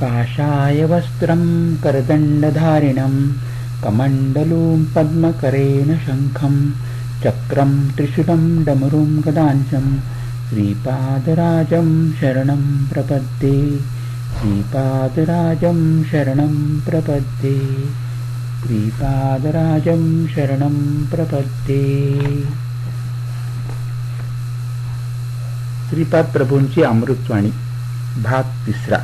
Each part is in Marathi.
काषाय वस्त्रं करदण्डधारिणं कमण्डलूं पद्मकरेण शङ्खं चक्रं त्रिशूलं डमरुं गदाञ्चं श्रीपादराजं प्रपद्ये श्रीपादराजं शरणं प्रपद्ये श्रीपादराजं शरणं प्रपद्ये। श्रीपाद प्रभूंची अमृतवाणी भाग तिसरा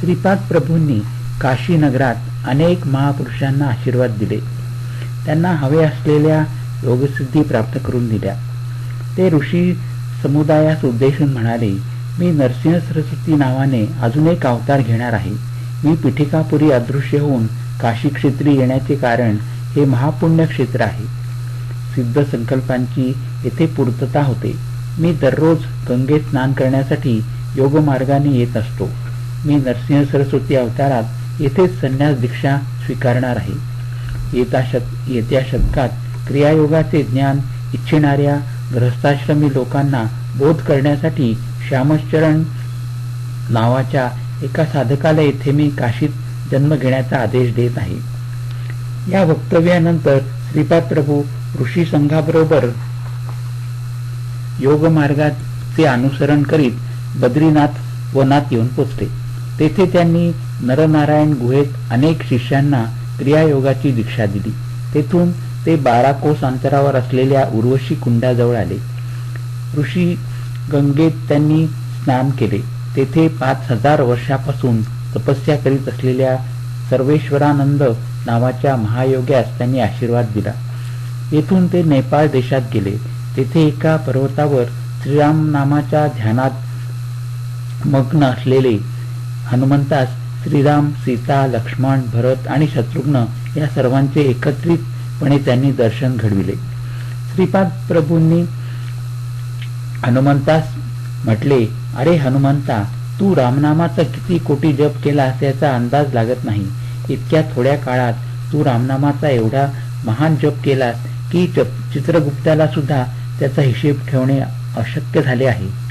श्रीपाद प्रभूंनी काशी नगरात अनेक महापुरुषांना आशीर्वाद दिले. त्यांना हवे असलेल्या योगसिद्धी प्राप्त करून दिल्या. ते ऋषी समुदायास उद्देशून म्हणाले मी नरसिंह सरस्वती नावाने अजून एक अवतार घेणार आहे. मी पिठिकापुरी अदृश्य होऊन काशी क्षेत्री येण्याचे कारण हे महापुण्य क्षेत्र आहे. सिद्ध संकल्पांची येथे पूर्तता होते. मी दररोज गंगेत स्नान करण्यासाठी योगमार्गाने येत असतो. मी नरसिंह सरस्वती अवतारात येथेच संन्यास दीक्षा स्वीकारणार आहे. येत्या शत येत्या शतकात क्रियायोगाचे ज्ञान इच्छिणाऱ्या ग्रहस्थाश्रमी लोकांना बोध करण्यासाठी श्यामचरण नावाच्या एका साधकाला येथे मी काशीत जन्म घेण्याचा आदेश देत आहे. या वक्तव्यानंतर श्रीपाद प्रभू ऋषी संघाबरोबर योग मार्गाचे अनुसरण करीत बद्रीनाथ वनात येऊन पोचले. तेथे त्यांनी नरनारायण गुहेत अनेक शिष्यांना क्रियायोगाची दीक्षा दिली. तेथून ते बारा कोस अंतरावर असलेल्या उर्वशी कुंडाजवळ आले. ऋषी गंगेत त्यांनी स्नान केले. तेथे पाच हजार वर्षापासून तपस्या करीत असलेल्या सर्वेश्वरानंद नावाच्या महायोग्यास त्यांनी आशीर्वाद दिला. येथून ते नेपाळ देशात गेले. तेथे एका पर्वतावर श्रीराम नामाच्या ध्यानात मग्न असलेले हनुमंतास श्रीराम सीता लक्ष्मण भरत आणि शत्रुघ्न या सर्वांचे एकत्रितपणे त्यांनी दर्शन घडविले. श्रीपाद प्रभूंनी हनुमंतास म्हटले अरे हनुमंता तू रामनामाचा किती कोटी जप केला याचा अंदाज लागत नाही. इतक्या थोड्या काळात तू रामनामाचा एवढा महान जप केलास की चित्रगुप्ताला सुद्धा त्याचा हिशेब ठेवणे अशक्य झाले आहे.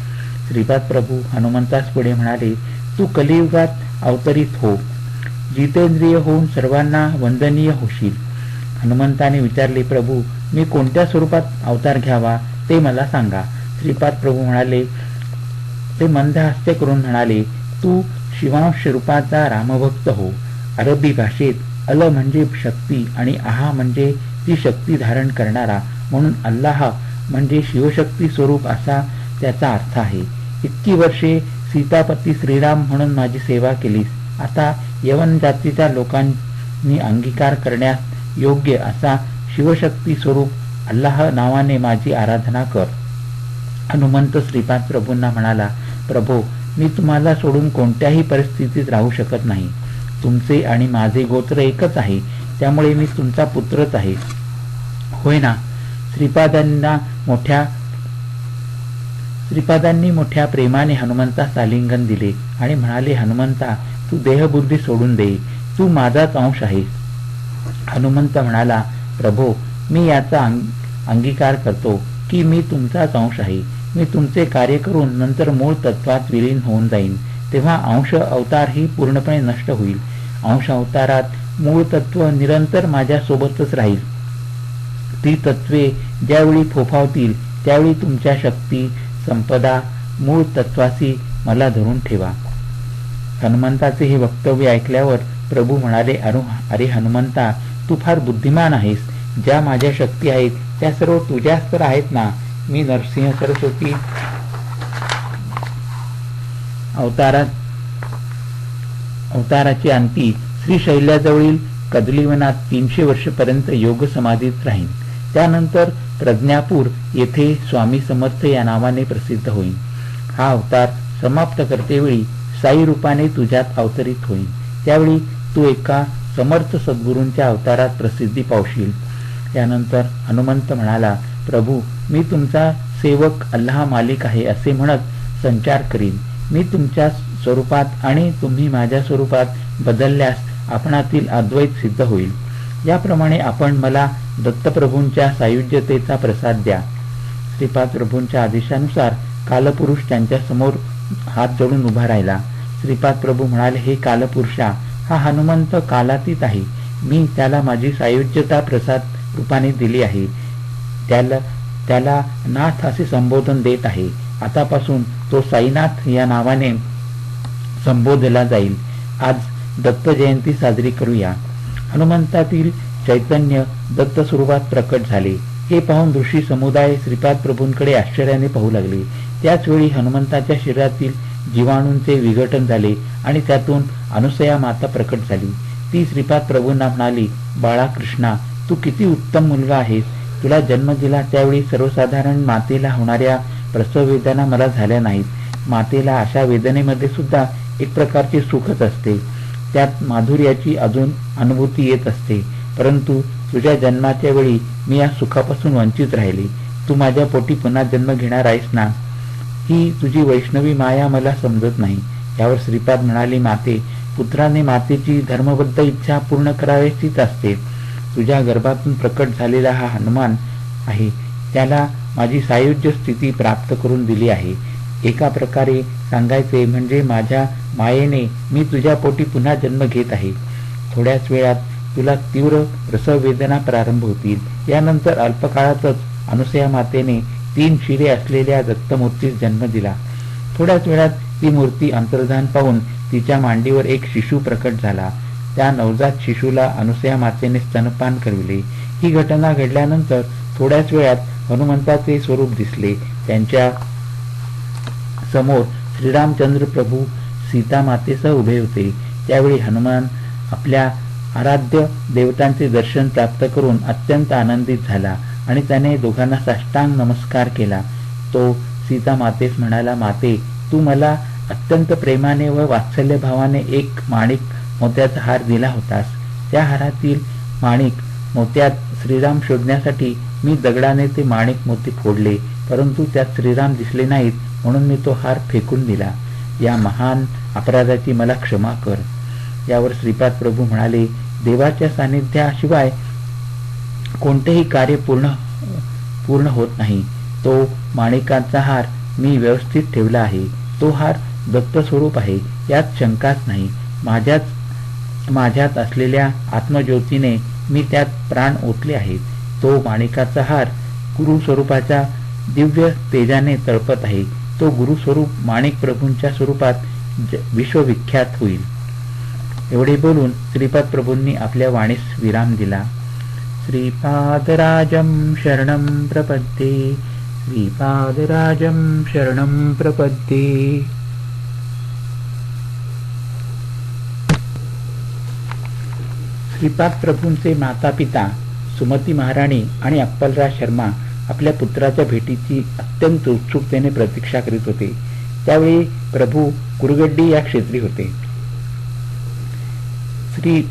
श्रीपाद प्रभू हनुमंतास पुढे म्हणाले तू कलियुगात अवतरित हो. जितेंद्रिय होऊन सर्वांना वंदनीय होशील. हनुमंताने विचारले प्रभू मी कोणत्या स्वरूपात अवतार घ्यावा ते मला सांगा. श्रीपाद प्रभू म्हणाले ते मंद करून म्हणाले तू शिवांश रूपाचा रामभक्त हो. अरबी भाषेत अल म्हणजे शक्ती आणि आहा म्हणजे ती शक्ती धारण करणारा म्हणून अल्लाह म्हणजे शिवशक्ती स्वरूप असा त्याचा अर्थ आहे. इतकी वर्षे सीतापती श्रीराम म्हणून माझी सेवा केलीस आता यवन जातीच्या लोकांनी अंगीकार करण्यास योग्य असा शिवशक्ती स्वरूप अल्लाह नावाने माझी आराधना कर. हनुमंत श्रीपाद प्रभूंना म्हणाला प्रभो मी तुम्हाला सोडून कोणत्याही परिस्थितीत राहू शकत नाही. तुमचे आणि माझे गोत्र एकच आहे त्यामुळे मी तुमचा पुत्रच आहे. होय ना. श्रीपादांना मोठ्या श्रीपादांनी मोठ्या प्रेमाने हनुमंतास आलिंगन दिले आणि म्हणाले हनुमंता तू देहबुद्धी सोडून दे. तू माझाच अंश आहेस. हनुमंत म्हणाला प्रभो मी याचा अंगीकार करतो की मी तुमचाच अंश आहे. मी तुमचे कार्य करून नंतर मूळ तत्वात विलीन होऊन जाईन. तेव्हा अंश अवतार ही पूर्णपणे नष्ट होईल. अंश अवतारात मूळ तत्व निरंतर माझ्या सोबतच राहील. ती तत्वे ज्यावेळी फोफावतील त्यावेळी तुमच्या शक्ती संपदा मूळ तत्वाशी मला धरून ठेवा. हनुमंताचे हे वक्तव्य ऐकल्यावर प्रभू म्हणाले अरे हनुमंता तू फार बुद्धिमान आहेस. ज्या माझ्या शक्ती आहेत त्या सर्व तुझ्याच तर आहेत ना? मी नरसिंह सरस्वती. अवतारात अवताराची अंती श्रीशैल्याजवळील कदलीवनात तीनशे वर्षपर्यंत योग समाधीत राहीन. त्यानंतर प्रज्ञापूर येथे स्वामी समर्थ या नावाने प्रसिद्ध होईल हा अवतार समाप्त करतेवेळी साई रूपाने तुझ्यात अवतरित होईल त्यावेळी तू एका समर्थ सद्गुरूंच्या अवतारात प्रसिद्धी पावशील. त्यानंतर हनुमंत म्हणाला प्रभू मी तुमचा सेवक अल्लाह मालिक आहे असे म्हणत संचार करीन. मी तुमच्या स्वरूपात आणि तुम्ही माझ्या स्वरूपात बदलल्यास आपणातील अद्वैत सिद्ध होईल. याप्रमाणे आपण मला दत्तप्रभूंच्या सायुज्यतेचा प्रसाद द्या. श्रीपाद प्रभूंच्या आदेशानुसार कालपुरुष त्यांच्यासमोर हात जोडून उभा राहिला. श्रीपाद प्रभू म्हणाले हे कालपुरुषा हा हनुमंत कालातीत आहे. मी त्याला माझी सायुज्यता प्रसाद रूपाने दिली आहे. त्याला त्याला नाथ असे संबोधन देत आहे. आतापासून तो साईनाथ या नावाने संबोधला जाईल. आज दत्त जयंती साजरी करूया. हनुमंतातील चैतन्य दत्त स्वरूपात प्रकट झाले. हे पाहून ऋषी समुदाय श्रीपाद प्रभूंकडे आश्चर्याने पाहू लागले. त्याचवेळी हनुमंताच्या शरीरातील जीवाणूंचे विघटन झाले आणि त्यातून अनुसया माता प्रकट झाली. ती श्रीपाद प्रभूंना म्हणाली बाळा कृष्णा तू किती उत्तम मुलगा आहेस. तुला जन्म दिला त्यावेळी सर्वसाधारण मातेला होणाऱ्या प्रसव वेदना मला झाल्या नाहीत. मातेला अशा वेदनेमध्ये सुद्धा एक प्रकारचे सुखच असते. त्यात माधुर्याची अजून अनुभूती येत असते. परंतु तुझ्या जन्माच्या वेळी मी या सुखापासून वंचित राहिले. तू माझ्या पोटी पुन्हा जन्म घेणार आहेस ना? ही तुझी वैष्णवी माया मला समजत नाही. यावर श्रीपाद म्हणाले माते पुत्राने मातेची धर्मबद्ध इच्छा पूर्ण करावयाचीच असते. तुझ्या गर्भातून प्रकट झालेला हा हनुमान आहे. त्याला माझी सायुज्य स्थिती प्राप्त करून दिली आहे. एका प्रकारे सांगायचे म्हणजे माझ्या मायेने मी तुझ्या पोटी पुन्हा जन्म घेत आहे. थोड्याच वेळात तुला तीव्र प्रसव वेदना प्रारंभ होतील. यानंतर अल्पकाळातच अनुसया मातेने तीन शिरे असलेल्या दत्तमूर्तीस जन्म दिला. थोड्याच वेळात ती मूर्ती अंतर्धान पाहून तिच्या मांडीवर एक शिशु प्रकट झाला. त्या नवजात शिशूला अनुसया मातेने स्तनपान करविले. ही घटना घडल्यानंतर थोड्याच वेळात हनुमंताचे स्वरूप दिसले. त्यांच्यासमोर श्रीरामचंद्र प्रभू सीता मातेसह उभे होते. त्यावेळी हनुमान आपल्या आराध्य देवतांचे दर्शन प्राप्त करून अत्यंत आनंदित झाला आणि त्याने दोघांना साष्टांग नमस्कार केला. तो सीता मातेस म्हणाला माते तू मला अत्यंत प्रेमाने व वात्सल्य भावाने एक माणिक मोत्याचा हार दिला होतास. त्या हारातील माणिक मोत्यात श्रीराम शोधण्यासाठी मी दगडाने ते माणिक मोती फोडले परंतु त्यात श्रीराम दिसले नाहीत म्हणून मी तो हार फेकून दिला. या महान अपराधाची मला क्षमा कर. यावर श्रीपाद प्रभू म्हणाले देवाच्या सानिध्याशिवाय कोणतेही कार्य पूर्ण पूर्ण होत नाही. तो माणिकांचा हार मी व्यवस्थित ठेवला आहे. तो हार दत्त स्वरूप आहे. यात शंकाच नाही. माझ्याच माझ्यात असलेल्या आत्मज्योतीने मी त्यात प्राण ओतले आहेत तो माणिकाचा हार गुरुस्वरूपाच्या दिव्य तेजाने तळपत आहे. तो गुरुस्वरूप माणिक प्रभूंच्या स्वरूपात विश्वविख्यात होईल. एवढे बोलून श्रीपाद प्रभूंनी आपल्या वाणीस विराम दिला. श्रीपादराजं शरणं प्रपद्ये. श्रीपादराजं शरणं प्रपद्ये. श्रीपाद प्रभूंचे माता पिता सुमती महाराणी आणि अप्पलराज शर्मा आपल्या पुत्राच्या भेटीची अत्यंत उत्सुकतेने प्रतीक्षा करीत होते. त्यावेळी प्रभू कुरगड्डी या क्षेत्री होते. श्री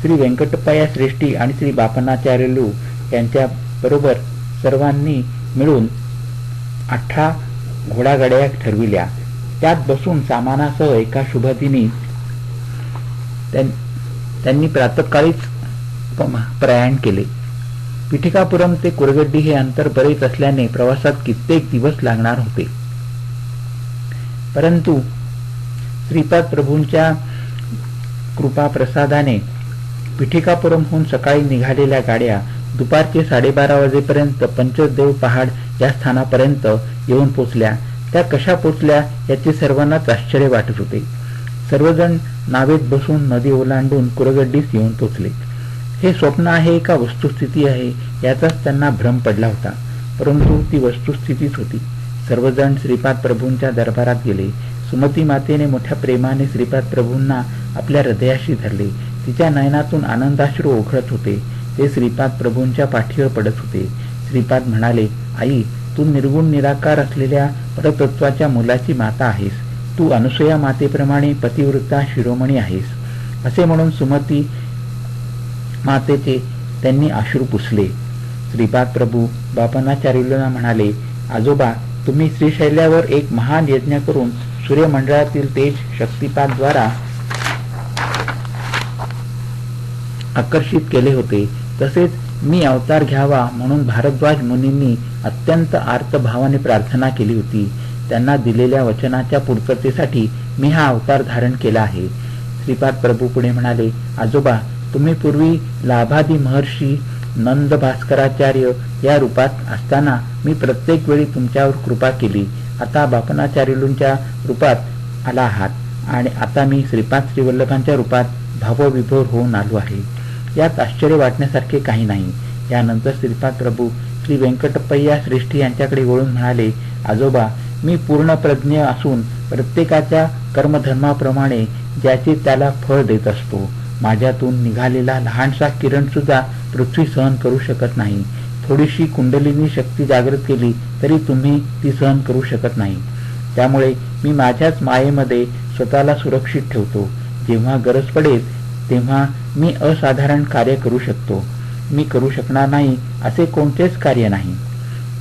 श्री व्यंकटप्पाया श्रेष्ठी आणि श्री बापनाचार्यलू यांच्या बरोबर सर्वांनी मिळून अठरा घोडागाड्या ठरविल्या. त्यात बसून सामानासह एका शुभदिनी त्यांनी प्रातकाळीच प्रयाण केले. पिठिकापुरम ते कुरगड्डी हे अंतर बरेच असल्याने प्रवासात कित्येक दिवस लागणार होते. परंतु श्रीपाद प्रभूंच्या कृपा प्रसादाने पिठिकापुरमहून सकाळी निघालेल्या गाड्या दुपारचे साडेबारा वाजेपर्यंत पंचदेव पहाड या स्थानापर्यंत येऊन पोचल्या. त्या कशा पोचल्या याचे सर्वांनाच आश्चर्य वाटत होते. सर्वजण नावेत बसून नदी ओलांडून कुरगड्डीस येऊन पोचले. हे स्वप्न आहे का वस्तुस्थिती आहे? याचाच त्यांना भ्रम पडला होता. परंतु ती वस्तुस्थितीच होती. सर्वजण श्रीपाद प्रभूंच्या दरबारात गेले. सुमती मातेने मोठ्या प्रेमाने श्रीपाद प्रभूंना आपल्या हृदयाशी धरले. तिच्या नयनातून आनंदाश्रू ओघळत होते. ते श्रीपाद प्रभूंच्या पाठीवर पडत होते. श्रीपाद म्हणाले आई तू निर्गुण निराकार असलेल्या परतत्वाच्या मुलाची माता आहेस. तू अनुसया मातेप्रमाणे पतिवृत्ता शिरोमणी आहेस. असे म्हणून सुमती मातेचे त्यांनी अश्रू पुसले. श्रीपाद प्रभू बापनाचार्युलांना म्हणाले आजोबा तुम्ही श्रीशैल्यावर एक महान यज्ञ करून सूर्यमंडळातील तेज शक्तिपातद्वारा आकर्षित केले होते. तसेच मी अवतार घ्यावा म्हणून भारद्वाज मुनींनी अत्यंत आर्तभावाने प्रार्थना केली होती. त्यांना दिलेल्या वचनाच्या पूर्ततेसाठी मी हा अवतार धारण केला आहे. श्रीपाद प्रभू पुढे म्हणाले आजोबा तुम्ही पूर्वी लाभादी महर्षी नंद भास्कराचार्य या रूपात असताना मी प्रत्येक वेळी तुमच्यावर कृपा केली. आता बापनाचार्युलूंच्या रूपात आला आहात आणि आता मी श्रीपाद श्रीवल्लभांच्या रूपात भावविभोर होऊन आलो आहे. यात आश्चर्य वाटण्यासारखे काही नाही. यानंतर श्रीपाद प्रभू श्री व्यंकटप्पय्या श्रेष्ठी यांच्याकडे वळून म्हणाले आजोबा मी पूर्ण प्रज्ञ असून प्रत्येकाच्या कर्मधर्माप्रमाणे ज्याचे त्याला फळ देत असतो. माझ्यातून निघालेला लहानसा किरण सुद्धा पृथ्वी सहन करू शकत नाही. थोडीशी कुंडलिनी शक्ती जागृत केली तरी तुम्ही ती सहन करू शकत नाही. त्यामुळे मी माझ्याच मायेमध्ये स्वतःला सुरक्षित ठेवतो. जेव्हा गरज पडेल तेव्हा मी असाधारण कार्य करू शकतो. मी करू शकणार नाही असे कोणतेच कार्य नाही.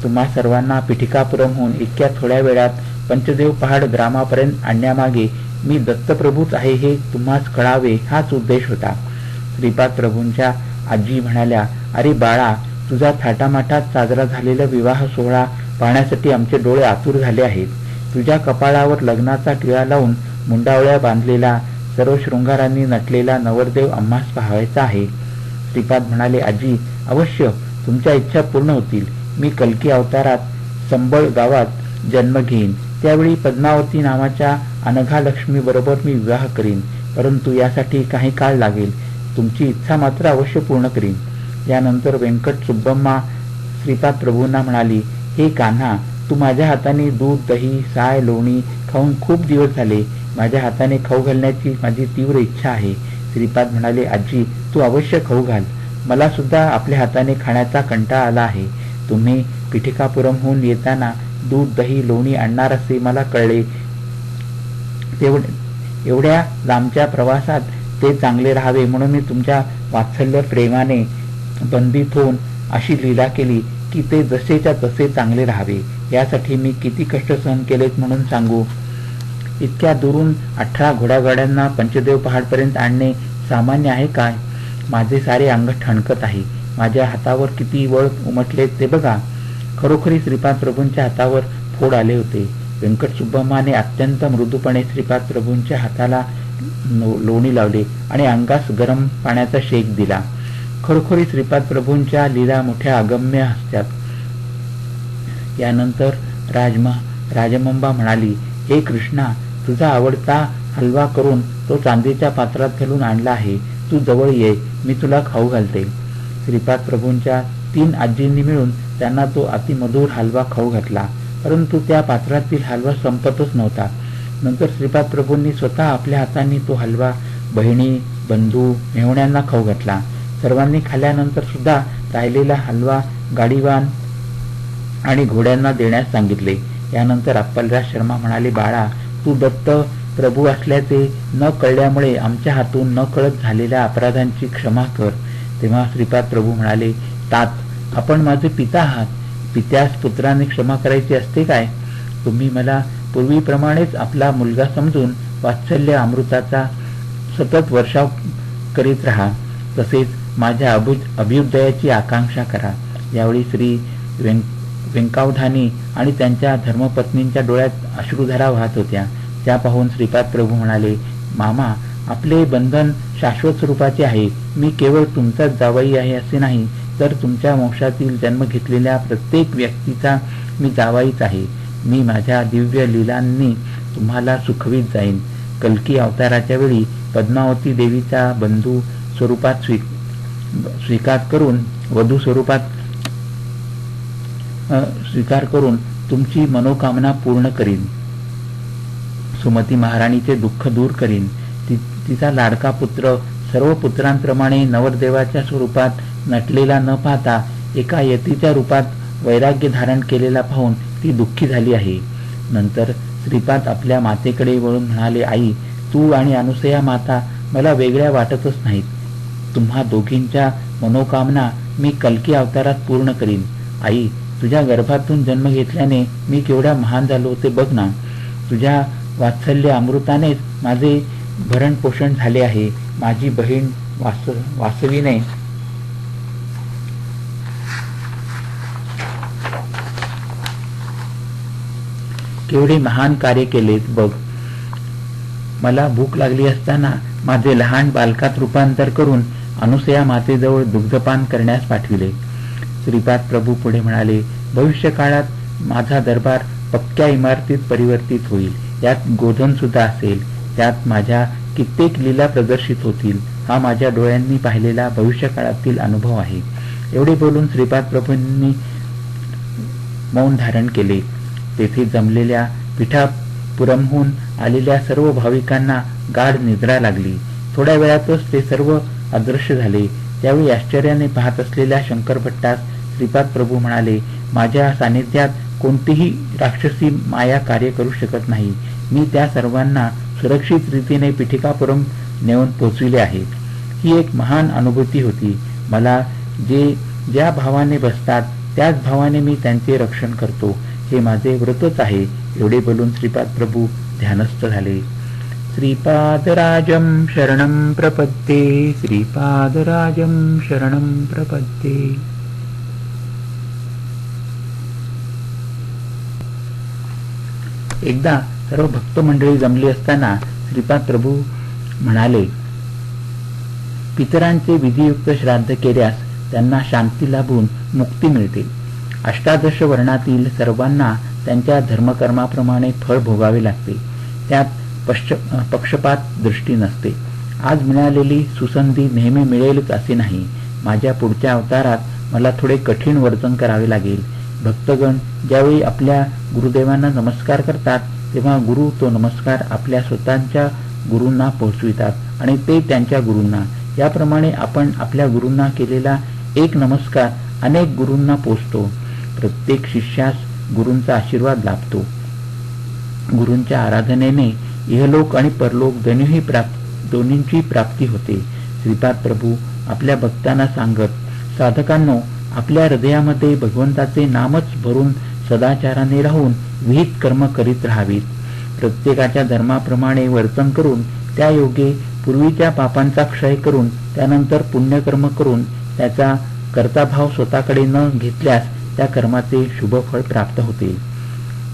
तुम्हा सर्वांना पिठिकापुरमहून इतक्या थोड्या वेळात पंचदेव पहाड ग्रामापर्यंत आणण्यामागे मी दत्तप्रभूच आहे हे तुम्हाच कळावे हाच उद्देश होता. श्रीपाद प्रभूंच्या आजी म्हणाल्या अरे बाळा तुझा थाटामाटात साजरा झालेला विवाह सोहळा पाहण्यासाठी आमचे डोळे आतुर झाले आहेत. तुझ्या कपाळावर लग्नाचा टिळा लावून मुंडावळ्या बांधलेला सर्व शृंगारांनी नटलेला नवरदेव आम्हास पाहायचा आहे. श्रीपाद म्हणाले आजी अवश्य तुमच्या इच्छा पूर्ण होतील. मी कलकी अवतारात संबळ गावात जन्म घेईन. त्यावेळी पद्मावती नावाच्या अनघा लक्ष्मी बरोबर मी विवाह करीन. परंतु यासाठी काही काळ लागेल. तुमची इच्छा मात्र अवश्य पूर्ण करीन. यानंतर व्यंकट सुब्बम्मा श्रीपाद प्रभूंना म्हणाली हे कान्हा तू माझ्या हाताने दूध दही साय लोणी खाऊन खूप दिवस झाले. माझ्या हाताने खाऊ घालण्याची माझी तीव्र इच्छा आहे. श्रीपाद म्हणाले आजी तू अवश्य खाऊ घाल. मला सुद्धा आपल्या हाताने खाण्याचा कंटाळा आला आहे. तुम्ही पिठिकापुरमहून येताना दूध दही लोणी आणणार असे मला कळले. तेवढ एवढ्या लांबच्या प्रवासात ते चांगले राहावे म्हणून मी तुमच्या वात्सल्य प्रेमाने बंदीत होऊन अशी लीला केली की ते जसेच्या तसे चांगले राहावे. यासाठी मी किती कष्ट सहन केलेत म्हणून सांगू. इतक्या दुरून अठरा घोडागाड्यांना पंचदेव पहाडपर्यंत आणणे सामान्य आहे काय? माझे सारे अंग ठणकत आहे. माझ्या हातावर किती वळ उमटले ते बघा. खरोखरी श्रीपाद प्रभूंच्या हातावर फोड आले होते. व्यंकट सुब्बम्माने अत्यंत मृदूपणे श्रीपाद प्रभूंच्या हाताला लोणी लावले आणि अंगास गरम पाण्याचा शेक दिला. खरोखरी श्रीपाद प्रभूंच्या लीला मोठ्या अगम्य असतात. यानंतर राजमा राजमंबा म्हणाली हे कृष्णा तुझा आवडता हलवा करून तो चांदीच्या पात्रात घालून आणला आहे. तू जवळ ये मी तुला खाऊ घालते. श्रीपाद प्रभूंच्या तीन आजींनी मिळून त्यांना तो अतिमधुर हलवा खाऊ घातला. परंतु त्या पात्रातील हलवा संपतच नव्हता. नंतर श्रीपाद प्रभूंनी स्वतः आपल्या हातांनी तो हलवा बहिणी बंधू मेहण्यांना खाऊ घातला. सर्वांनी खाल्ल्यानंतर सुद्धा राहिलेला हलवा गाडीवान आणि घोड्यांना देण्यास सांगितले. यानंतर अप्पलराज शर्मा म्हणाले बाळा तू दत्त प्रभू असल्याचे न कळल्यामुळे आमच्या हातून न कळत झालेल्या अपराधांची क्षमा कर. तेव्हा श्रीपाद प्रभू म्हणाले तात आपण माझे पिता आहात. पित्यास पुत्राने क्षमा करायची असते काय? तुम्ही मला पूर्वीप्रमाणेच आपला मुलगा समजून वात्सल्य अमृताचा सतत वर्षाव करीत राहा. तसेच माझ्या अभु अभ्युदयाची आकांक्षा करा. यावेळी श्री व्यंक व्यंकावधानी आणि त्यांच्या धर्मपत्नींच्या डोळ्यात अश्रुधारा वाहत होत्या. त्या पाहून श्रीपाद प्रभू म्हणाले मामा आपले बंधन शाश्वत स्वरूपाचे आहे. मी केवळ तुमचाच जावाई आहे असे नाही तर तुमच्या वंशातील जन्म घेतलेल्या प्रत्येक व्यक्तीचा मी जावाईच आहे. मी माझ्या दिव्य लिलांनी तुम्हाला सुखवीत जाईन. कलकी अवताराच्या वेळी पद्मावती देवीचा बंधू स्वरूपात स्वी स्वीकार करून वधू स्वरूपात स्वीकार करून तुमची मनोकामना पूर्ण करीन. सुमती महाराणीचे दुःख दूर करीन. ति, तिचा लाडका पुत्र सर्व पुत्रांप्रमाणे नवरदेवाच्या स्वरूपात नटलेला न पाहता एका यतीच्या रूपात वैराग्य धारण केलेला पाहून ती दुःखी झाली आहे. नंतर श्रीपाद आपल्या मातेकडे वळून म्हणाले आई तू आणि अनुसया माता मला वेगळ्या वाटतच नाहीत. तुम्हा दोघींच्या मनोकामना मी कलकी अवतारात पूर्ण करीन. आई तुझ्या गर्भातून जन्म घेतल्याने मी केवढा महान झालो ते बघ ना. तुझ्या वात्सल्य अमृतानेच माझे भरण पोषण झाले आहे. माझी बहीण वास वासवीने केवढे महान कार्य केलेत बघ. मला भूक लागली असताना माझे लहान बालकात रूपांतर करून अनुसया मातेजवळ दुग्धपान करण्यास पाठविले. श्रीपाद प्रभू पुढे म्हणाले भविष्य काळात माझा दरबार पक्क्या इमारतीत परिवर्तित होईल. यात गोधन सुद्धा असेल. त्यात माझ्या कित्येक लीला प्रदर्शित होतील. हा माझ्या डोळ्यांनी पाहिलेला भविष्य काळातील अनुभव आहे. एवढे बोलून श्रीपाद प्रभूंनी मौन धारण केले. तेथे जमलेल्या पिठापुरमहून आलेल्या सर्व भाविकांना गाढ निद्रा लागली. थोड्या वेळातच ते सर्व अदृश्य झाले. त्यावेळी आश्चर्याने पाहत असलेल्या शंकर भट्टास श्रीपाद प्रभू म्हणाले माझ्या सानिध्यात कोणतीही राक्षसी माया कार्य करू शकत नाही. मी त्या सर्वांना सुरक्षित रीतीने पिठिकापुरम नेऊन पोचविले आहे. ही एक महान अनुभूती होती. मला जे ज्या भावाने बसतात त्याच भावाने मी त्यांचे रक्षण करतो. हे माझे व्रतच आहे एवढे बोलून श्रीपाद प्रभू ध्यानस्थ झाले. श्रीपादराजं शरणं प्रपद्ये श्रीपादराजं शरणं प्रपद्ये। एकदा सर्व भक्त मंडळी जमली असताना श्रीपाद प्रभू म्हणाले पितरांचे विधियुक्त श्राद्ध केल्यास त्यांना शांती लाभून मुक्ती मिळते. अष्टादश वर्णातील सर्वांना त्यांच्या धर्मकर्माप्रमाणे फळ भोगावे लागते. त्यात पश्च पक्षपात दृष्टी नसते. आज मिळालेली सुसंधी नेहमी मिळेलच असे नाही. माझ्या पुढच्या अवतारात मला थोडे कठीण वर्तन करावे लागेल. भक्तगण ज्यावेळी आपल्या गुरुदेवांना नमस्कार करतात तेव्हा गुरु तो नमस्कार आपल्या स्वतःच्या गुरूंना पोहोचवितात आणि ते त्यांच्या गुरूंना. याप्रमाणे आपण आपल्या गुरूंना केलेला एक नमस्कार अनेक गुरूंना पोचतो. प्रत्येक शिष्यास गुरूंचा आशीर्वाद लाभतो. गुरूंच्या आराधनेने इहलोक आणि परलोक दोन्हीही प्राप्त दोन्हींची प्राप्ती होते. श्रीपाद प्रभू आपल्या भक्तांना सांगत साधकांनो आपल्या हृदयामध्ये भगवंताचे नामच भरून सदाचाराने राहून विहित कर्म करीत राहावीत. प्रत्येकाच्या धर्माप्रमाणे वर्तन करून त्या योगे पूर्वीच्या पापांचा क्षय करून त्यानंतर पुण्यकर्म करून त्याचा कर्ताभाव स्वतःकडे न घेतल्यास त्या कर्माचे शुभ फळ प्राप्त होते.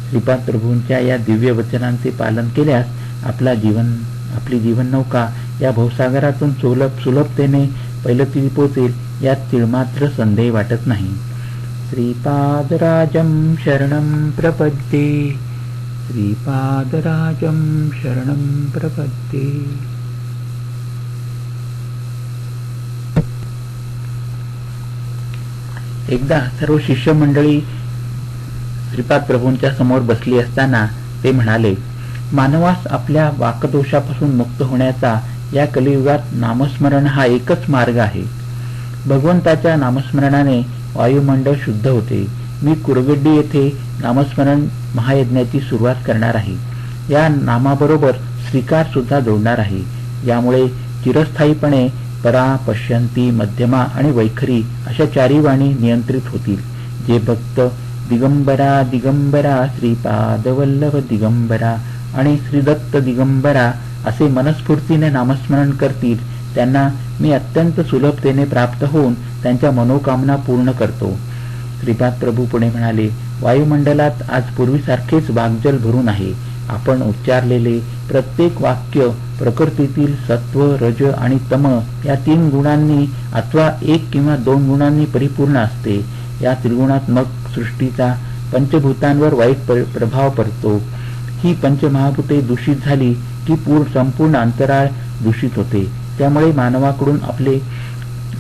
श्रीपाद प्रभूंच्या या दिव्य वचनांचे पालन केल्यास आपला जीवन आपली जीवन नौका या भवसागरातून सुलभ सुलभतेने पैलती पोचेल यात तिळमात्र संदेह वाटत नाही. श्रीपादराजं शरणं प्रपद्ये. श्रीपादराजं शरणं प्रपद्ये. एकदा सर्व शिष्यमंडळी श्रीपाद प्रभूंच्या समोर बसली असताना ते म्हणाले मानवास आपल्या वाकदोषापासून मुक्त होण्याचा या कलियुगात नामस्मरण हा एकच मार्ग आहे. भगवंताच्या नामस्मरणाने वायुमंडळ शुद्ध होते. मी कुरगड्डी येथे नामस्मरण महायज्ञाची सुरुवात करणार आहे. या नामाबरोबर श्रीकार सुद्धा जोडणार आहे. यामुळे चिरस्थायीपणे परा पश्यंती मध्यमा आणि वैखरी अशा चारी वाणी नियंत्रित होतील. जे भक्त दिगंबरा दिगंबरा श्रीपादवल्लभ दिगंबरा आणि श्रीदत्त दिगंबरा असे मनस्फूर्तीने नामस्मरण करतील त्यांना मी अत्यंत सुलभतेने प्राप्त होऊन त्यांच्या मनोकामना पूर्ण करतो. श्रीपाद प्रभू पुढे म्हणाले वायुमंडलात आज पूर्वीसारखेच वाग्जल भरून आहे. आपण उच्चारलेले प्रत्येक वाक्य प्रकृतीतील सत्व रज आणि तम या तीन गुणांनी अथवा एक किंवा दोन गुणांनी परिपूर्ण असते. या त्रिगुणात्मक सृष्टीचा पंचभूतांवर वाईट प्रभाव पडतो. ही पंचमहाभूते दूषित झाली की पूर्ण संपूर्ण अंतराळ दूषित होते. त्यामुळे मानवाकडून आपले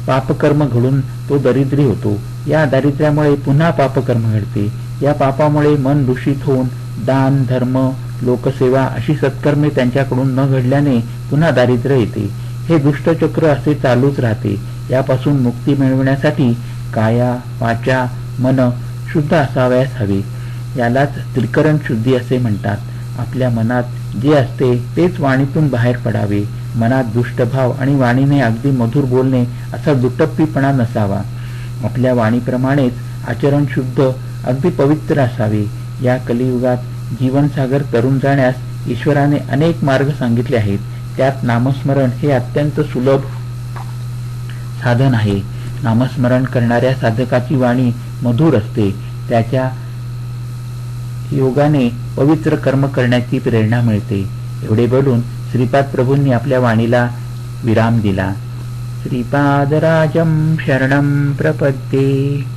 पापकर्म घडून तो दरिद्री होतो. या दारिद्र्यामुळे पुन्हा पापकर्म घडते. या पापामुळे मन दूषित होऊन दान धर्म लोकसेवा अशी सत्कर्मे त्यांच्याकडून न घडल्याने पुन्हा दारिद्र्य येते. हे दुष्टचक्र असे चालूच राहते. यापासून मुक्ती मिळवण्यासाठी काया वाचा मन शुद्ध असावयास हवे. यालाच त्रिकरण शुद्धी असे म्हणतात. आपल्या मनात जे असते तेच वाणीतून बाहेर पडावे. मनात दुष्टभाव आणि वाणीने अगदी मधुर बोलणे असा दुटप्पीपणा नसावा. आपल्या वाणीप्रमाणेच आचरण शुद्ध अगदी पवित्र असावे. या कलियुगात जीवनसागर तरुण जाण्यास ईश्वराने अनेक मार्ग सांगितले आहेत. त्यात नामस्मरण हे अत्यंत सुलभ साधन आहे. नामस्मरण करणाऱ्या साधकाची वाणी मधुर असते. त्याच्या योगाने पवित्र कर्म करण्याची प्रेरणा मिळते. एवढे बोलून श्रीपाद प्रभूंनी आपल्या वाणीला विराम दिला. श्रीपादराजं शरणं प्रपद्ये.